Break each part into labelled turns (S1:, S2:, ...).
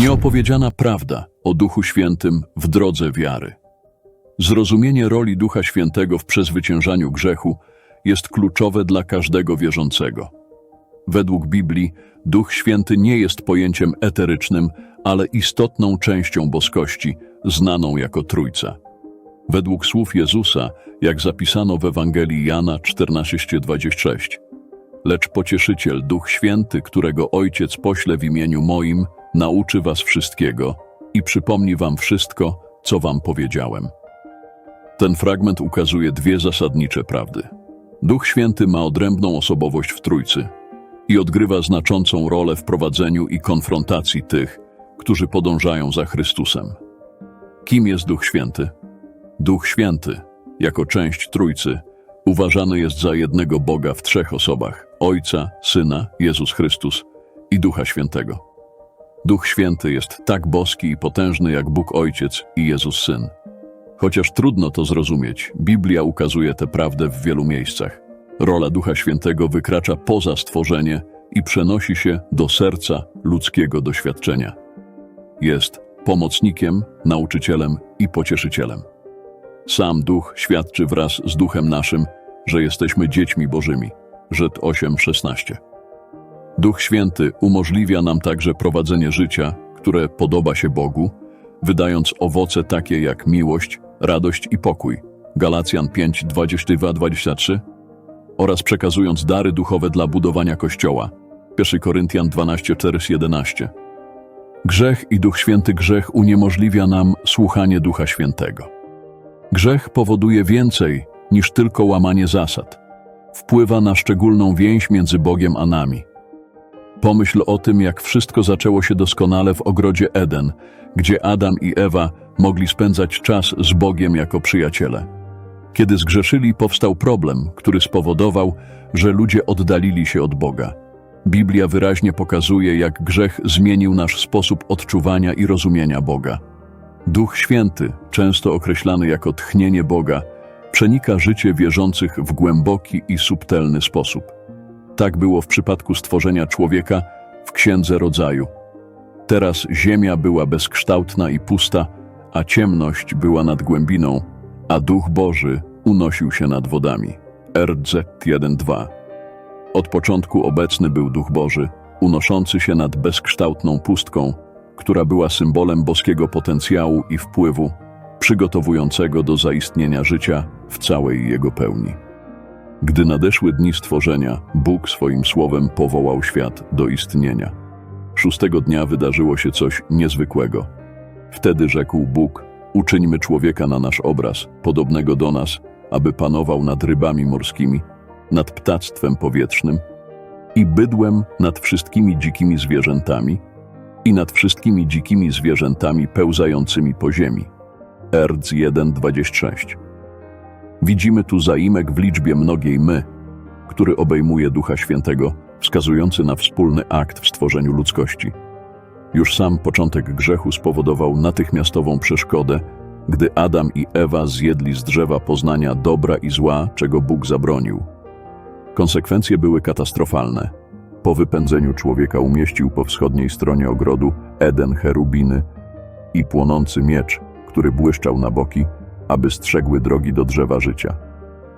S1: Nieopowiedziana prawda o Duchu Świętym w drodze wiary. Zrozumienie roli Ducha Świętego w przezwyciężaniu grzechu jest kluczowe dla każdego wierzącego. Według Biblii Duch Święty nie jest pojęciem eterycznym, ale istotną częścią boskości, znaną jako Trójca. Według słów Jezusa, jak zapisano w Ewangelii Jana 14:26, Lecz pocieszyciel, Duch Święty, którego Ojciec pośle w imieniu moim, nauczy was wszystkiego i przypomni wam wszystko, co wam powiedziałem. Ten fragment ukazuje dwie zasadnicze prawdy. Duch Święty ma odrębną osobowość w Trójcy i odgrywa znaczącą rolę w prowadzeniu i konfrontacji tych, którzy podążają za Chrystusem. Kim jest Duch Święty? Duch Święty, jako część Trójcy, uważany jest za jednego Boga w trzech osobach: Ojca, Syna, Jezus Chrystus i Ducha Świętego. Duch Święty jest tak boski i potężny jak Bóg Ojciec i Jezus Syn. Chociaż trudno to zrozumieć, Biblia ukazuje tę prawdę w wielu miejscach. Rola Ducha Świętego wykracza poza stworzenie i przenosi się do serca ludzkiego doświadczenia. Jest pomocnikiem, nauczycielem i pocieszycielem. Sam Duch świadczy wraz z Duchem naszym, że jesteśmy dziećmi Bożymi. Żyd 8:16. Duch Święty umożliwia nam także prowadzenie życia, które podoba się Bogu, wydając owoce takie jak miłość, radość i pokój. Galacjan 5:22-23 oraz przekazując dary duchowe dla budowania Kościoła. 1 Koryntian 12:4-11. Grzech i Duch Święty grzech uniemożliwia nam słuchanie Ducha Świętego. Grzech powoduje więcej niż tylko łamanie zasad. Wpływa na szczególną więź między Bogiem a nami. Pomyśl o tym, jak wszystko zaczęło się doskonale w ogrodzie Eden, gdzie Adam i Ewa mogli spędzać czas z Bogiem jako przyjaciele. Kiedy zgrzeszyli, powstał problem, który spowodował, że ludzie oddalili się od Boga. Biblia wyraźnie pokazuje, jak grzech zmienił nasz sposób odczuwania i rozumienia Boga. Duch Święty, często określany jako tchnienie Boga, przenika życie wierzących w głęboki i subtelny sposób. Tak było w przypadku stworzenia człowieka w Księdze Rodzaju. Teraz ziemia była bezkształtna i pusta, a ciemność była nad głębiną, a Duch Boży unosił się nad wodami. RZ 1.2 Od początku obecny był Duch Boży, unoszący się nad bezkształtną pustką, która była symbolem boskiego potencjału i wpływu, przygotowującego do zaistnienia życia w całej jego pełni. Gdy nadeszły dni stworzenia, Bóg swoim słowem powołał świat do istnienia. Szóstego dnia wydarzyło się coś niezwykłego. Wtedy rzekł Bóg: Uczyńmy człowieka na nasz obraz, podobnego do nas, aby panował nad rybami morskimi, nad ptactwem powietrznym i bydłem nad wszystkimi dzikimi zwierzętami i nad wszystkimi dzikimi zwierzętami pełzającymi po ziemi. Erdz 1.26 Widzimy tu zaimek w liczbie mnogiej my, który obejmuje Ducha Świętego, wskazujący na wspólny akt w stworzeniu ludzkości. Już sam początek grzechu spowodował natychmiastową przeszkodę, gdy Adam i Ewa zjedli z drzewa poznania dobra i zła, czego Bóg zabronił. Konsekwencje były katastrofalne. Po wypędzeniu człowieka umieścił po wschodniej stronie ogrodu Eden cherubiny i płonący miecz, który błyszczał na boki, aby strzegły drogi do drzewa życia.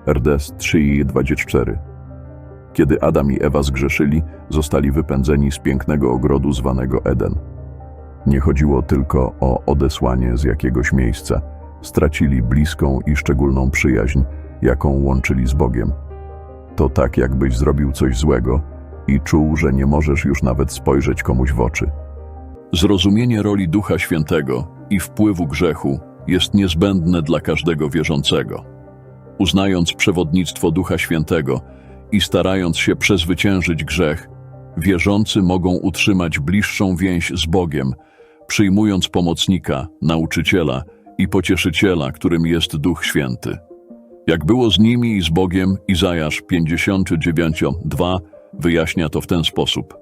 S1: RDS 3.24 Kiedy Adam i Ewa zgrzeszyli, zostali wypędzeni z pięknego ogrodu zwanego Eden. Nie chodziło tylko o odesłanie z jakiegoś miejsca. Stracili bliską i szczególną przyjaźń, jaką łączyli z Bogiem. To tak, jakbyś zrobił coś złego i czuł, że nie możesz już nawet spojrzeć komuś w oczy. Zrozumienie roli Ducha Świętego i wpływu grzechu jest niezbędne dla każdego wierzącego. Uznając przewodnictwo Ducha Świętego i starając się przezwyciężyć grzech, wierzący mogą utrzymać bliższą więź z Bogiem, przyjmując pomocnika, nauczyciela i pocieszyciela, którym jest Duch Święty. Jak było z nimi i z Bogiem, Izajasz 59:2 wyjaśnia to w ten sposób.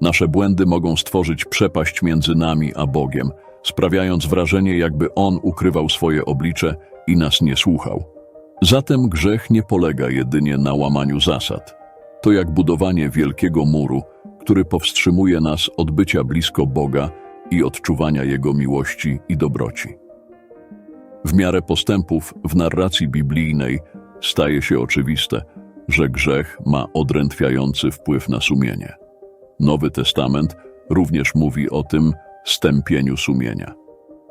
S1: Nasze błędy mogą stworzyć przepaść między nami a Bogiem, sprawiając wrażenie, jakby On ukrywał swoje oblicze i nas nie słuchał. Zatem grzech nie polega jedynie na łamaniu zasad. To jak budowanie wielkiego muru, który powstrzymuje nas od bycia blisko Boga i odczuwania Jego miłości i dobroci. W miarę postępów w narracji biblijnej staje się oczywiste, że grzech ma odrętwiający wpływ na sumienie. Nowy Testament również mówi o tym stępieniu sumienia.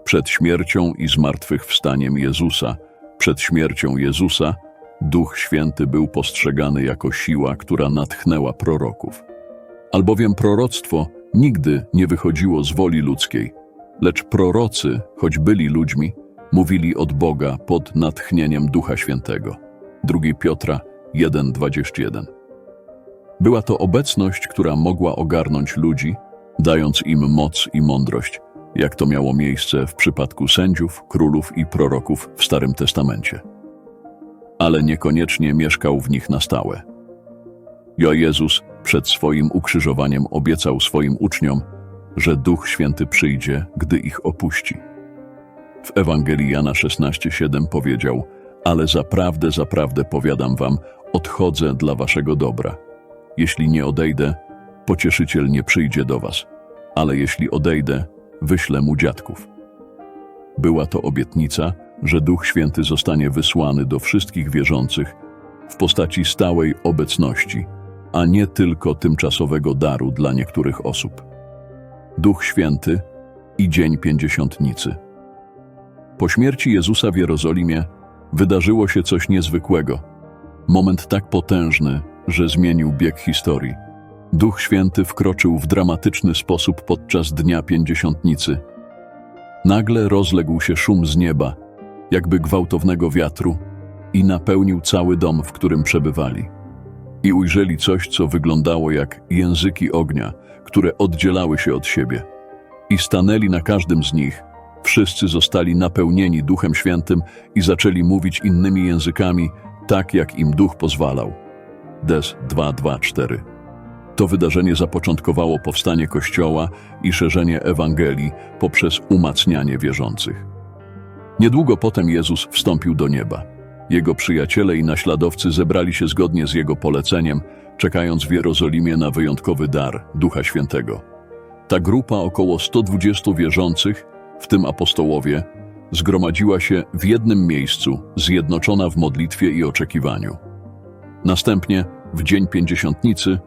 S1: Przed śmiercią i zmartwychwstaniem Jezusa, przed śmiercią Jezusa, Duch Święty był postrzegany jako siła, która natchnęła proroków. Albowiem proroctwo nigdy nie wychodziło z woli ludzkiej, lecz prorocy, choć byli ludźmi, mówili od Boga pod natchnieniem Ducha Świętego. 2 Piotra 1:21. Była to obecność, która mogła ogarnąć ludzi, dając im moc i mądrość, jak to miało miejsce w przypadku sędziów, królów i proroków w Starym Testamencie. Ale niekoniecznie mieszkał w nich na stałe. Jo Jezus przed swoim ukrzyżowaniem obiecał swoim uczniom, że Duch Święty przyjdzie, gdy ich opuści. W Ewangelii Jana 16:7 powiedział: Ale zaprawdę, zaprawdę powiadam wam, odchodzę dla waszego dobra. Jeśli nie odejdę, pocieszyciel nie przyjdzie do was, ale jeśli odejdę, wyślę mu dziadków. Była to obietnica, że Duch Święty zostanie wysłany do wszystkich wierzących w postaci stałej obecności, a nie tylko tymczasowego daru dla niektórych osób. Duch Święty i Dzień Pięćdziesiątnicy. Po śmierci Jezusa w Jerozolimie wydarzyło się coś niezwykłego. Moment tak potężny, że zmienił bieg historii. Duch Święty wkroczył w dramatyczny sposób podczas Dnia Pięćdziesiątnicy. Nagle rozległ się szum z nieba, jakby gwałtownego wiatru, i napełnił cały dom, w którym przebywali. I ujrzeli coś, co wyglądało jak języki ognia, które oddzielały się od siebie. I stanęli na każdym z nich. Wszyscy zostali napełnieni Duchem Świętym i zaczęli mówić innymi językami, tak jak im Duch pozwalał. Des 224. To wydarzenie zapoczątkowało powstanie Kościoła i szerzenie Ewangelii poprzez umacnianie wierzących. Niedługo potem Jezus wstąpił do nieba. Jego przyjaciele i naśladowcy zebrali się zgodnie z Jego poleceniem, czekając w Jerozolimie na wyjątkowy dar Ducha Świętego. Ta grupa około 120 wierzących, w tym apostołowie, zgromadziła się w jednym miejscu, zjednoczona w modlitwie i oczekiwaniu. Następnie, w Dzień Pięćdziesiątnicy,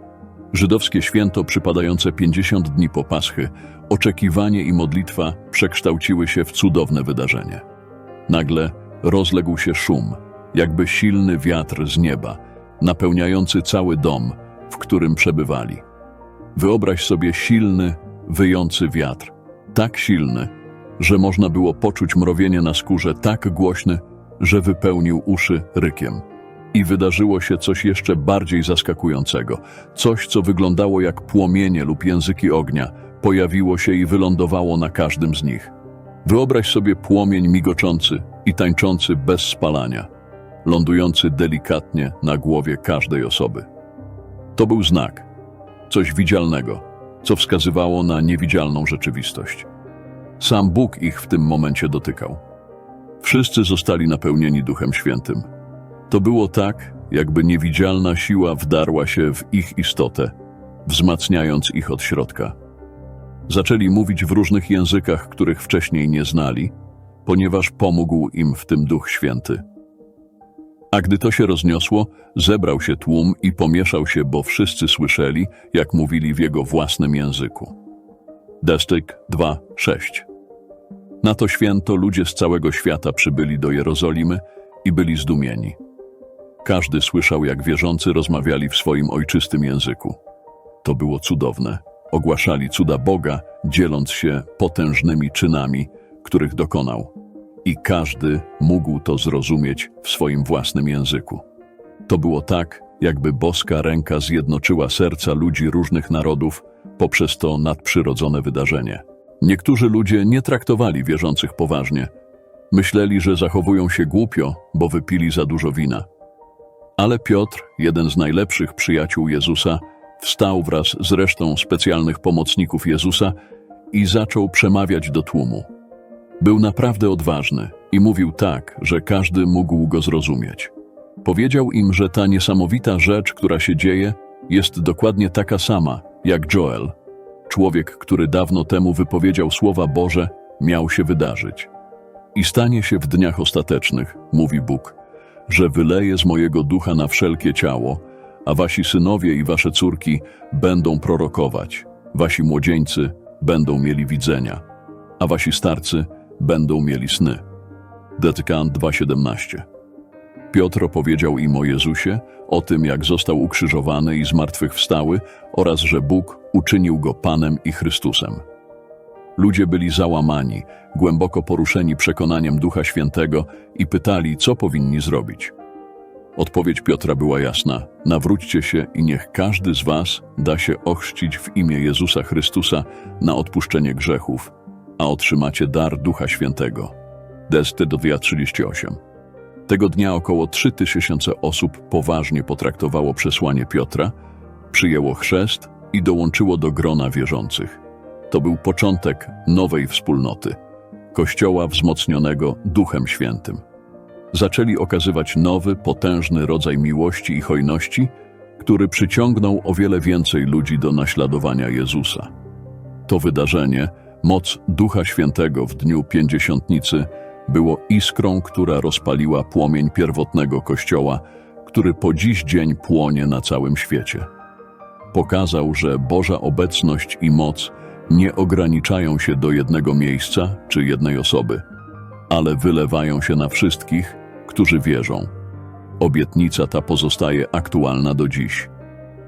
S1: żydowskie święto przypadające 50 dni po Paschy, oczekiwanie i modlitwa przekształciły się w cudowne wydarzenie. Nagle rozległ się szum, jakby silny wiatr z nieba, napełniający cały dom, w którym przebywali. Wyobraź sobie silny, wyjący wiatr, tak silny, że można było poczuć mrowienie na skórze tak głośny, że wypełnił uszy rykiem. I wydarzyło się coś jeszcze bardziej zaskakującego. Coś, co wyglądało jak płomienie lub języki ognia, pojawiło się i wylądowało na każdym z nich. Wyobraź sobie płomień migoczący i tańczący bez spalania, lądujący delikatnie na głowie każdej osoby. To był znak, coś widzialnego, co wskazywało na niewidzialną rzeczywistość. Sam Bóg ich w tym momencie dotykał. Wszyscy zostali napełnieni Duchem Świętym. To było tak, jakby niewidzialna siła wdarła się w ich istotę, wzmacniając ich od środka. Zaczęli mówić w różnych językach, których wcześniej nie znali, ponieważ pomógł im w tym Duch Święty. A gdy to się rozniosło, zebrał się tłum i pomieszał się, bo wszyscy słyszeli, jak mówili w jego własnym języku. Destyk 2:6 Na to święto ludzie z całego świata przybyli do Jerozolimy i byli zdumieni. Każdy słyszał, jak wierzący rozmawiali w swoim ojczystym języku. To było cudowne. Ogłaszali cuda Boga, dzieląc się potężnymi czynami, których dokonał. I każdy mógł to zrozumieć w swoim własnym języku. To było tak, jakby boska ręka zjednoczyła serca ludzi różnych narodów poprzez to nadprzyrodzone wydarzenie. Niektórzy ludzie nie traktowali wierzących poważnie. Myśleli, że zachowują się głupio, bo wypili za dużo wina. Ale Piotr, jeden z najlepszych przyjaciół Jezusa, wstał wraz z resztą specjalnych pomocników Jezusa i zaczął przemawiać do tłumu. Był naprawdę odważny i mówił tak, że każdy mógł go zrozumieć. Powiedział im, że ta niesamowita rzecz, która się dzieje, jest dokładnie taka sama jak Joel. człowiek, który dawno temu wypowiedział słowa Boże, miał się wydarzyć. I stanie się w dniach ostatecznych, mówi Bóg, że wyleje z mojego ducha na wszelkie ciało, a wasi synowie i wasze córki będą prorokować, wasi młodzieńcy będą mieli widzenia, a wasi starcy będą mieli sny. Detykan 2,17 Piotr opowiedział im o Jezusie, o tym, jak został ukrzyżowany i zmartwychwstały oraz że Bóg uczynił go Panem i Chrystusem. Ludzie byli załamani, głęboko poruszeni przekonaniem Ducha Świętego i pytali, co powinni zrobić. Odpowiedź Piotra była jasna: nawróćcie się i niech każdy z was da się ochrzcić w imię Jezusa Chrystusa na odpuszczenie grzechów, a otrzymacie dar Ducha Świętego. Desty do 38. Tego dnia około 3000 osób poważnie potraktowało przesłanie Piotra, przyjęło chrzest i dołączyło do grona wierzących. To był początek nowej wspólnoty, Kościoła wzmocnionego Duchem Świętym. Zaczęli okazywać nowy, potężny rodzaj miłości i hojności, który przyciągnął o wiele więcej ludzi do naśladowania Jezusa. To wydarzenie, moc Ducha Świętego w dniu Pięćdziesiątnicy, było iskrą, która rozpaliła płomień pierwotnego Kościoła, który po dziś dzień płonie na całym świecie. Pokazał, że Boża obecność i moc nie ograniczają się do jednego miejsca czy jednej osoby, ale wylewają się na wszystkich, którzy wierzą. Obietnica ta pozostaje aktualna do dziś.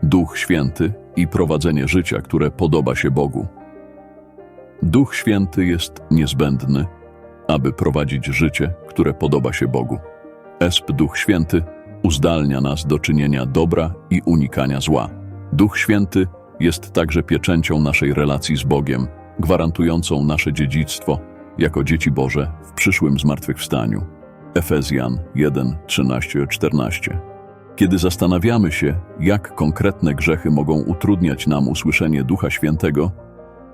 S1: Duch Święty i prowadzenie życia, które podoba się Bogu. Duch Święty jest niezbędny, aby prowadzić życie, które podoba się Bogu. Esp Duch Święty uzdalnia nas do czynienia dobra i unikania zła. Duch Święty jest także pieczęcią naszej relacji z Bogiem, gwarantującą nasze dziedzictwo jako dzieci Boże w przyszłym zmartwychwstaniu. Efezjan 1, 13-14 Kiedy zastanawiamy się, jak konkretne grzechy mogą utrudniać nam usłyszenie Ducha Świętego,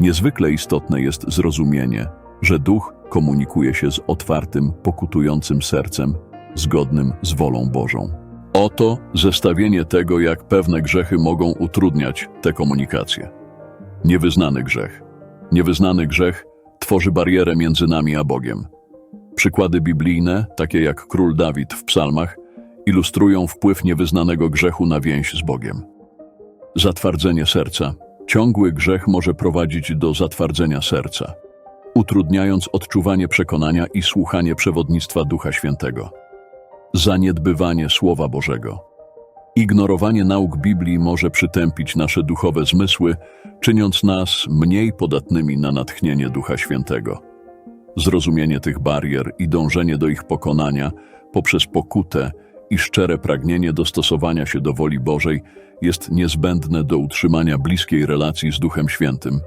S1: niezwykle istotne jest zrozumienie, że Duch komunikuje się z otwartym, pokutującym sercem, zgodnym z wolą Bożą. Oto zestawienie tego, jak pewne grzechy mogą utrudniać tę komunikację. Niewyznany grzech. Niewyznany grzech tworzy barierę między nami a Bogiem. Przykłady biblijne, takie jak król Dawid w psalmach, ilustrują wpływ niewyznanego grzechu na więź z Bogiem. Zatwardzenie serca. Ciągły grzech może prowadzić do zatwardzenia serca, utrudniając odczuwanie przekonania i słuchanie przewodnictwa Ducha Świętego. Zaniedbywanie Słowa Bożego. Ignorowanie nauk Biblii może przytępić nasze duchowe zmysły, czyniąc nas mniej podatnymi na natchnienie Ducha Świętego. Zrozumienie tych barier i dążenie do ich pokonania poprzez pokutę i szczere pragnienie dostosowania się do woli Bożej jest niezbędne do utrzymania bliskiej relacji z Duchem Świętym.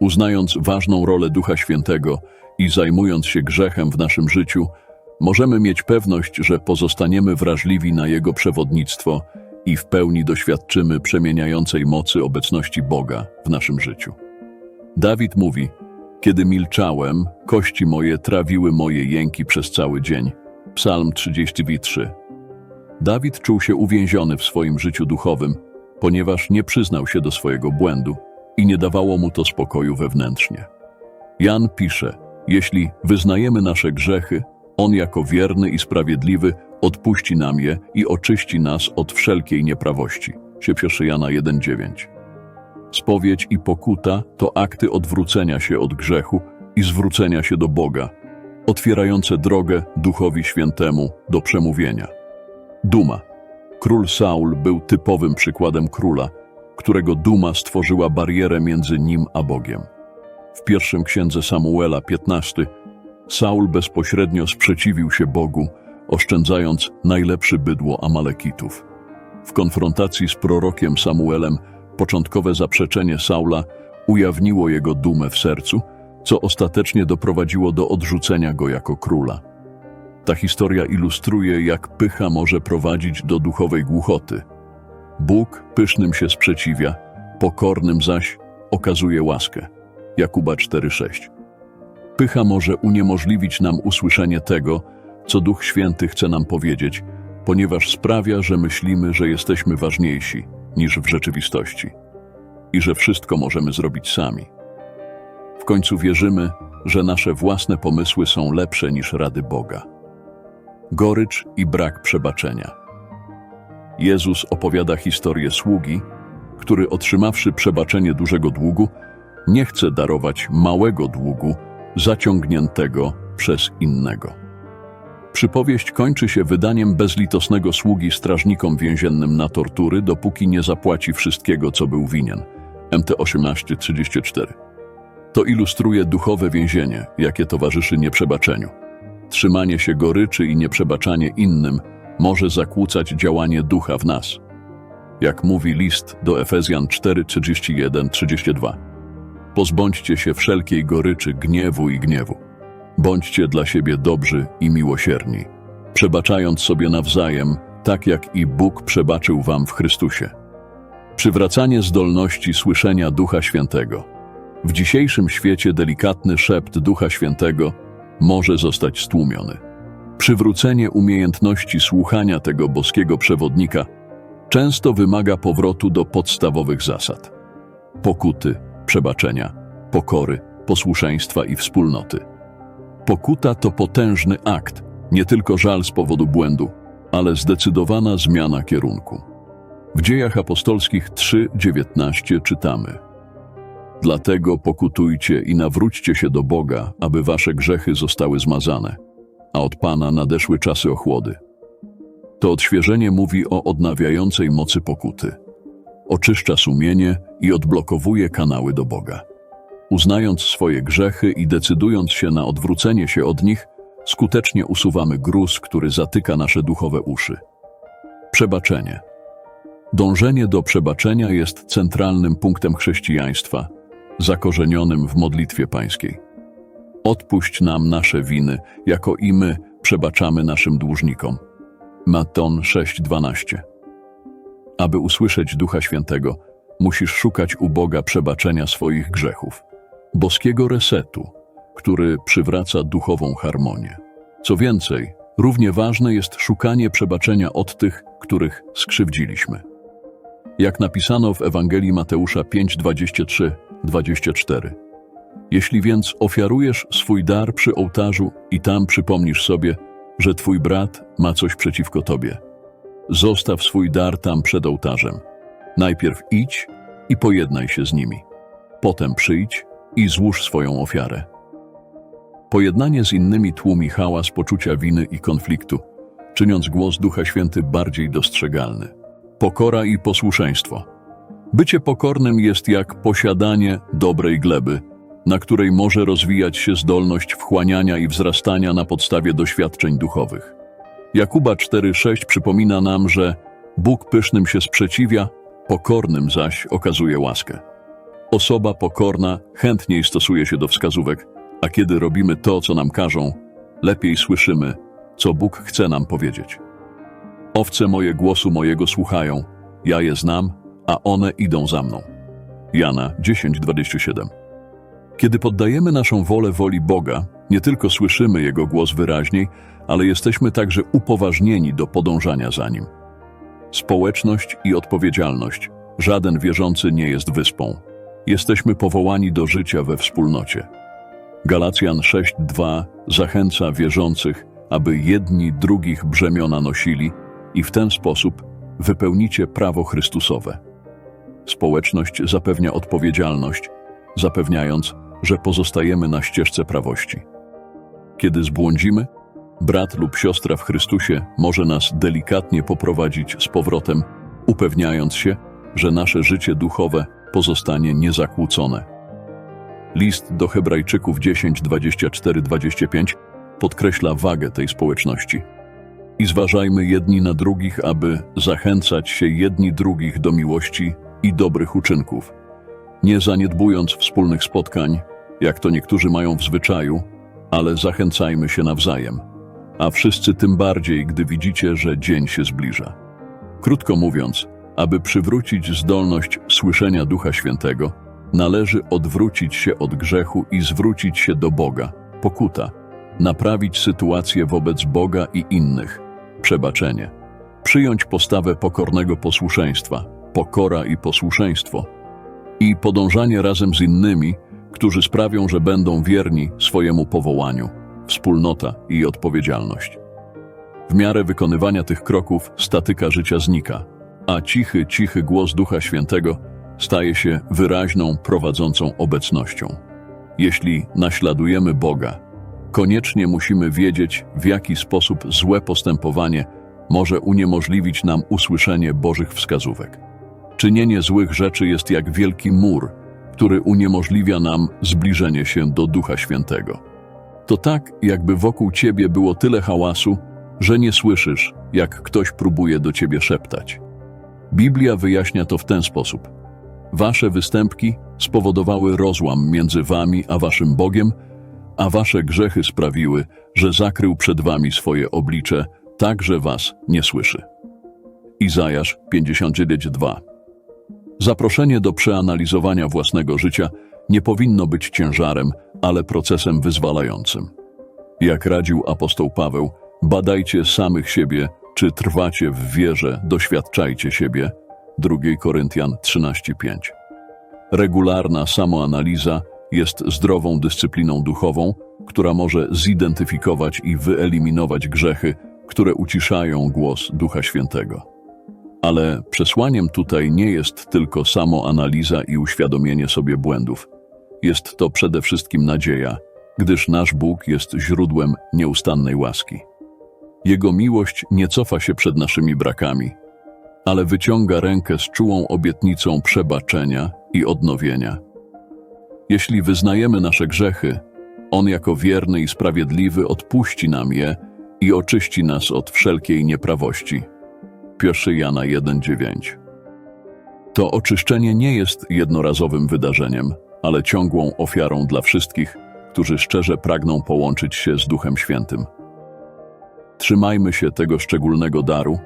S1: Uznając ważną rolę Ducha Świętego i zajmując się grzechem w naszym życiu, możemy mieć pewność, że pozostaniemy wrażliwi na Jego przewodnictwo i w pełni doświadczymy przemieniającej mocy obecności Boga w naszym życiu. Dawid mówi: Kiedy milczałem, kości moje trawiły moje jęki przez cały dzień. Psalm 33. Dawid czuł się uwięziony w swoim życiu duchowym, ponieważ nie przyznał się do swojego błędu i nie dawało mu to spokoju wewnętrznie. Jan pisze: Jeśli wyznajemy nasze grzechy, on jako wierny i sprawiedliwy odpuści nam je i oczyści nas od wszelkiej nieprawości. 1 Jana 1,9. Spowiedź i pokuta to akty odwrócenia się od grzechu i zwrócenia się do Boga, otwierające drogę Duchowi Świętemu do przemówienia. Duma. Król Saul był typowym przykładem króla, którego duma stworzyła barierę między nim a Bogiem. W pierwszym księdze Samuela 15 Saul bezpośrednio sprzeciwił się Bogu, oszczędzając najlepszy bydło Amalekitów. W konfrontacji z prorokiem Samuelem początkowe zaprzeczenie Saula ujawniło jego dumę w sercu, co ostatecznie doprowadziło do odrzucenia go jako króla. Ta historia ilustruje, jak pycha może prowadzić do duchowej głuchoty. Bóg pysznym się sprzeciwia, pokornym zaś okazuje łaskę. Jakuba 4:6. Pycha może uniemożliwić nam usłyszenie tego, co Duch Święty chce nam powiedzieć, ponieważ sprawia, że myślimy, że jesteśmy ważniejsi niż w rzeczywistości. i że wszystko możemy zrobić sami. W końcu wierzymy, że nasze własne pomysły są lepsze niż rady Boga. Gorycz i brak przebaczenia. Jezus opowiada historię sługi, który otrzymawszy przebaczenie dużego długu, nie chce darować małego długu zaciągniętego przez innego. Przypowieść kończy się wydaniem bezlitosnego sługi strażnikom więziennym na tortury, dopóki nie zapłaci wszystkiego, co był winien. MT 1834. To ilustruje duchowe więzienie, jakie towarzyszy nieprzebaczeniu. Trzymanie się goryczy i nieprzebaczanie innym może zakłócać działanie ducha w nas. Jak mówi list do Efezjan 4:31-32. Pozbądźcie się wszelkiej goryczy, gniewu i gniewu. Bądźcie dla siebie dobrzy i miłosierni, przebaczając sobie nawzajem, tak jak i Bóg przebaczył wam w Chrystusie. Przywracanie zdolności słyszenia Ducha Świętego. W dzisiejszym świecie delikatny szept Ducha Świętego może zostać stłumiony. Przywrócenie umiejętności słuchania tego boskiego przewodnika często wymaga powrotu do podstawowych zasad: pokuty, przebaczenia, pokory, posłuszeństwa i wspólnoty. Pokuta to potężny akt, nie tylko żal z powodu błędu, ale zdecydowana zmiana kierunku. W dziejach apostolskich 3:19 czytamy: Dlatego pokutujcie i nawróćcie się do Boga, aby wasze grzechy zostały zmazane, a od Pana nadeszły czasy ochłody. To odświeżenie mówi o odnawiającej mocy pokuty. Oczyszcza sumienie i odblokowuje kanały do Boga. Uznając swoje grzechy i decydując się na odwrócenie się od nich, skutecznie usuwamy gruz, który zatyka nasze duchowe uszy. Przebaczenie. Dążenie do przebaczenia jest centralnym punktem chrześcijaństwa, zakorzenionym w modlitwie pańskiej. Odpuść nam nasze winy, jako i my przebaczamy naszym dłużnikom. Maton 6:12. Aby usłyszeć Ducha Świętego, musisz szukać u Boga przebaczenia swoich grzechów, boskiego resetu, który przywraca duchową harmonię. Co więcej, równie ważne jest szukanie przebaczenia od tych, których skrzywdziliśmy. Jak napisano w Ewangelii Mateusza 5:23-24. Jeśli więc ofiarujesz swój dar przy ołtarzu i tam przypomnisz sobie, że twój brat ma coś przeciwko tobie, zostaw swój dar tam przed ołtarzem. Najpierw idź i pojednaj się z nimi. Potem przyjdź i złóż swoją ofiarę. Pojednanie z innymi tłumi hałas poczucia winy i konfliktu, czyniąc głos Ducha Święty bardziej dostrzegalny. Pokora i posłuszeństwo. Bycie pokornym jest jak posiadanie dobrej gleby, na której może rozwijać się zdolność wchłaniania i wzrastania na podstawie doświadczeń duchowych. Jakuba 4:6 przypomina nam, że Bóg pysznym się sprzeciwia, pokornym zaś okazuje łaskę. Osoba pokorna chętniej stosuje się do wskazówek, a kiedy robimy to, co nam każą, lepiej słyszymy, co Bóg chce nam powiedzieć. Owce moje głosu mojego słuchają, ja je znam, a one idą za mną. Jana 10:27. Kiedy poddajemy naszą wolę woli Boga, nie tylko słyszymy Jego głos wyraźniej, ale jesteśmy także upoważnieni do podążania za Nim. Społeczność i odpowiedzialność. Żaden wierzący nie jest wyspą. Jesteśmy powołani do życia we wspólnocie. Galacjan 6:2 zachęca wierzących, aby jedni drugich brzemiona nosili i w ten sposób wypełnicie prawo Chrystusowe. Społeczność zapewnia odpowiedzialność, zapewniając, że pozostajemy na ścieżce prawości. Kiedy zbłądzimy, brat lub siostra w Chrystusie może nas delikatnie poprowadzić z powrotem, upewniając się, że nasze życie duchowe pozostanie niezakłócone. List do Hebrajczyków 10, 24, 25 podkreśla wagę tej społeczności. I zważajmy jedni na drugich, aby zachęcać się jedni drugich do miłości i dobrych uczynków, nie zaniedbując wspólnych spotkań, jak to niektórzy mają w zwyczaju, ale zachęcajmy się nawzajem, a wszyscy tym bardziej, gdy widzicie, że dzień się zbliża. Krótko mówiąc, aby przywrócić zdolność słyszenia Ducha Świętego, należy odwrócić się od grzechu i zwrócić się do Boga, pokuta, naprawić sytuację wobec Boga i innych, przebaczenie, przyjąć postawę pokornego posłuszeństwa, pokora i posłuszeństwo, i podążanie razem z innymi, którzy sprawią, że będą wierni swojemu powołaniu, wspólnota i odpowiedzialność. W miarę wykonywania tych kroków statyka życia znika, a cichy, cichy głos Ducha Świętego staje się wyraźną, prowadzącą obecnością. Jeśli naśladujemy Boga, koniecznie musimy wiedzieć, w jaki sposób złe postępowanie może uniemożliwić nam usłyszenie Bożych wskazówek. Czynienie złych rzeczy jest jak wielki mur, który uniemożliwia nam zbliżenie się do Ducha Świętego. To tak, jakby wokół ciebie było tyle hałasu, że nie słyszysz, jak ktoś próbuje do ciebie szeptać. Biblia wyjaśnia to w ten sposób. Wasze występki spowodowały rozłam między wami a waszym Bogiem, a wasze grzechy sprawiły, że zakrył przed wami swoje oblicze, tak że was nie słyszy. Izajasz 59:2 Zaproszenie do przeanalizowania własnego życia nie powinno być ciężarem, ale procesem wyzwalającym. Jak radził apostoł Paweł, badajcie samych siebie, czy trwacie w wierze, doświadczajcie siebie. 2 Koryntian 13:5. Regularna samoanaliza jest zdrową dyscypliną duchową, która może zidentyfikować i wyeliminować grzechy, które uciszają głos Ducha Świętego. Ale przesłaniem tutaj nie jest tylko samoanaliza i uświadomienie sobie błędów. Jest to przede wszystkim nadzieja, gdyż nasz Bóg jest źródłem nieustannej łaski. Jego miłość nie cofa się przed naszymi brakami, ale wyciąga rękę z czułą obietnicą przebaczenia i odnowienia. Jeśli wyznajemy nasze grzechy, On jako wierny i sprawiedliwy odpuści nam je i oczyści nas od wszelkiej nieprawości. 1 Jana 1:9 To oczyszczenie nie jest jednorazowym wydarzeniem, ale ciągłą ofiarą dla wszystkich, którzy szczerze pragną połączyć się z Duchem Świętym. Trzymajmy się tego szczególnego daru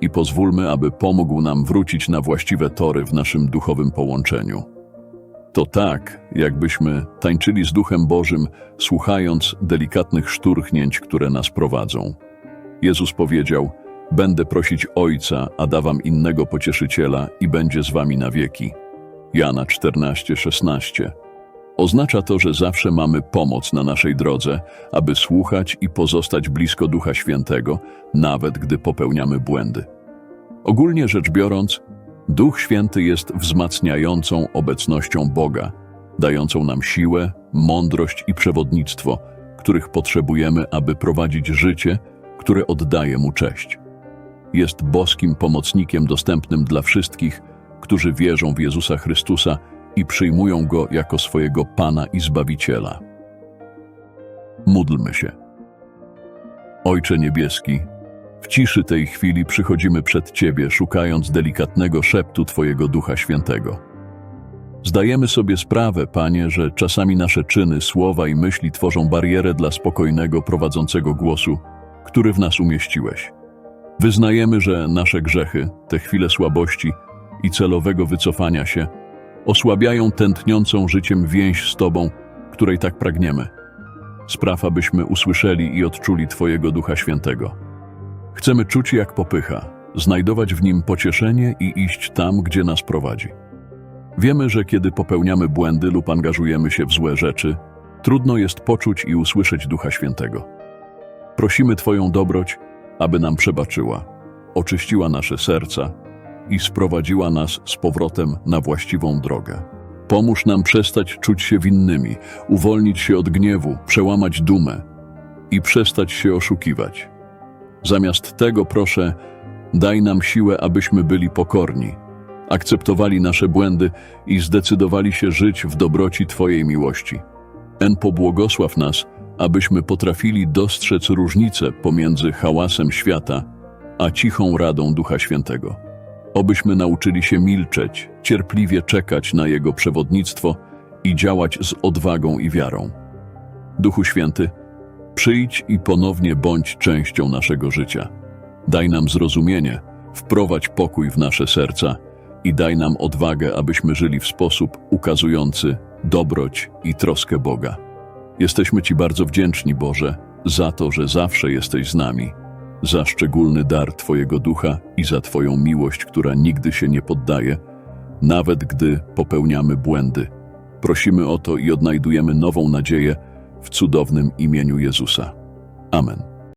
S1: i pozwólmy, aby pomógł nam wrócić na właściwe tory w naszym duchowym połączeniu. To tak, jakbyśmy tańczyli z Duchem Bożym, słuchając delikatnych szturchnięć, które nas prowadzą. Jezus powiedział: Będę prosić Ojca, a da wam innego pocieszyciela i będzie z wami na wieki. Jana 14:16. Oznacza to, że zawsze mamy pomoc na naszej drodze, aby słuchać i pozostać blisko Ducha Świętego, nawet gdy popełniamy błędy. Ogólnie rzecz biorąc, Duch Święty jest wzmacniającą obecnością Boga, dającą nam siłę, mądrość i przewodnictwo, których potrzebujemy, aby prowadzić życie, które oddaje Mu cześć. Jest boskim pomocnikiem dostępnym dla wszystkich, którzy wierzą w Jezusa Chrystusa i przyjmują Go jako swojego Pana i Zbawiciela. Módlmy się. Ojcze Niebieski, w ciszy tej chwili przychodzimy przed Ciebie, szukając delikatnego szeptu Twojego Ducha Świętego. Zdajemy sobie sprawę, Panie, że czasami nasze czyny, słowa i myśli tworzą barierę dla spokojnego, prowadzącego głosu, który w nas umieściłeś. Wyznajemy, że nasze grzechy, te chwile słabości i celowego wycofania się, osłabiają tętniącą życiem więź z Tobą, której tak pragniemy. Spraw, abyśmy usłyszeli i odczuli Twojego Ducha Świętego. Chcemy czuć jak popycha, znajdować w nim pocieszenie i iść tam, gdzie nas prowadzi. Wiemy, że kiedy popełniamy błędy lub angażujemy się w złe rzeczy, trudno jest poczuć i usłyszeć Ducha Świętego. Prosimy Twoją dobroć, aby nam przebaczyła, oczyściła nasze serca i sprowadziła nas z powrotem na właściwą drogę. Pomóż nam przestać czuć się winnymi, uwolnić się od gniewu, przełamać dumę i przestać się oszukiwać. Zamiast tego proszę, daj nam siłę, abyśmy byli pokorni, akceptowali nasze błędy i zdecydowali się żyć w dobroci Twojej miłości. En pobłogosław nas, abyśmy potrafili dostrzec różnicę pomiędzy hałasem świata a cichą radą Ducha Świętego. Obyśmy nauczyli się milczeć, cierpliwie czekać na Jego przewodnictwo i działać z odwagą i wiarą. Duchu Święty, przyjdź i ponownie bądź częścią naszego życia. Daj nam zrozumienie, wprowadź pokój w nasze serca i daj nam odwagę, abyśmy żyli w sposób ukazujący dobroć i troskę Boga. Jesteśmy Ci bardzo wdzięczni, Boże, za to, że zawsze jesteś z nami, za szczególny dar Twojego ducha i za Twoją miłość, która nigdy się nie poddaje, nawet gdy popełniamy błędy. Prosimy o to i odnajdujemy nową nadzieję w cudownym imieniu Jezusa. Amen.